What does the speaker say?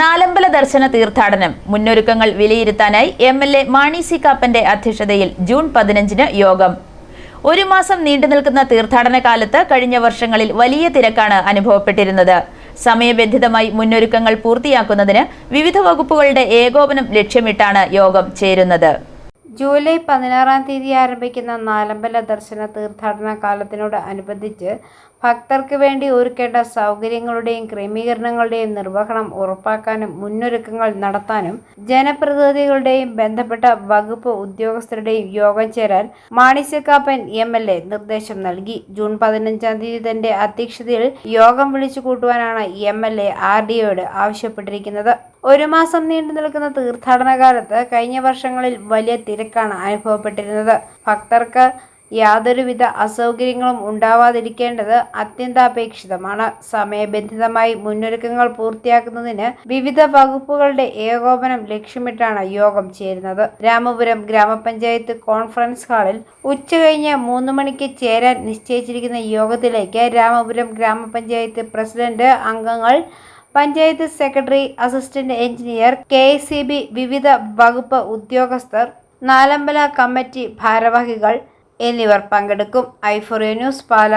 നാലമ്പല ദർശന തീർത്ഥാടനം മുന്നൊരുക്കങ്ങൾ വിലയിരുത്താനായി M L A Mani C കാപ്പന്റെ അധ്യക്ഷതയിൽ ജൂൺ പതിനഞ്ചിന് യോഗം. ഒരു മാസം നീണ്ടു നിൽക്കുന്ന തീർത്ഥാടന കാലത്ത് കഴിഞ്ഞ വർഷങ്ങളിൽ വലിയ തിരക്കാണ് അനുഭവപ്പെട്ടിരുന്നത്. സമയബന്ധിതമായി മുന്നൊരുക്കങ്ങൾ പൂർത്തിയാക്കുന്നതിന് വിവിധ വകുപ്പുകളുടെ ഏകോപനം ലക്ഷ്യമിട്ടാണ് യോഗം ചേരുന്നത്. ജൂലൈ പതിനാറാം തീയതി ആരംഭിക്കുന്ന നാലമ്പല ദർശന തീർത്ഥാടന കാലത്തിനോട് അനുബന്ധിച്ച് ഭക്തർക്ക് വേണ്ടി ഒരുക്കേണ്ട സൗകര്യങ്ങളുടെയും ക്രമീകരണങ്ങളുടെയും നിർവഹണം ഉറപ്പാക്കാനും മുന്നൊരുക്കങ്ങൾ നടത്താനും ജനപ്രതിനിധികളുടെയും ബന്ധപ്പെട്ട വകുപ്പ് ഉദ്യോഗസ്ഥരുടെയും യോഗം ചേരാൻ മാണിസ്യക്കാപ്പൻ എം എൽ എ നിർദ്ദേശം നൽകി. ജൂൺ പതിനഞ്ചാം തീയതി തന്റെ അധ്യക്ഷതയിൽ യോഗം വിളിച്ചു കൂട്ടുവാനാണ് M L A R D ഒയോട് ആവശ്യപ്പെട്ടിരിക്കുന്നത്. ഒരു മാസം നീണ്ടു നിൽക്കുന്ന തീർത്ഥാടന കാലത്ത് കഴിഞ്ഞ വർഷങ്ങളിൽ വലിയ തിരക്കാണ് അനുഭവപ്പെട്ടിരുന്നത്. ഭക്തർക്ക് യാതൊരുവിധ അസൗകര്യങ്ങളും ഉണ്ടാവാതിരിക്കേണ്ടത് അത്യന്താപേക്ഷിതമാണ്. സമയബന്ധിതമായി മുന്നൊരുക്കങ്ങൾ പൂർത്തിയാക്കുന്നതിന് വിവിധ വകുപ്പുകളുടെ ഏകോപനം ലക്ഷ്യമിട്ടാണ് യോഗം ചേരുന്നത്. രാമപുരം ഗ്രാമപഞ്ചായത്ത് കോൺഫറൻസ് ഹാളിൽ ഉച്ച ഉച്ചകഴിഞ്ഞ് മൂന്ന് മണിക്ക് ചേരാൻ നിശ്ചയിച്ചിരിക്കുന്ന യോഗത്തിലേക്ക് രാമപുരം ഗ്രാമപഞ്ചായത്ത് പ്രസിഡന്റ് അംഗങ്ങൾ പഞ്ചായത്ത് സെക്രട്ടറി അസിസ്റ്റന്റ് എഞ്ചിനീയർ കെ വിവിധ വകുപ്പ് ഉദ്യോഗസ്ഥർ നാലമ്പല കമ്മിറ്റി ഭാരവാഹികൾ എന്നിവർ പങ്കെടുക്കും. ഐഫോറിയ ന്യൂസ് പാല.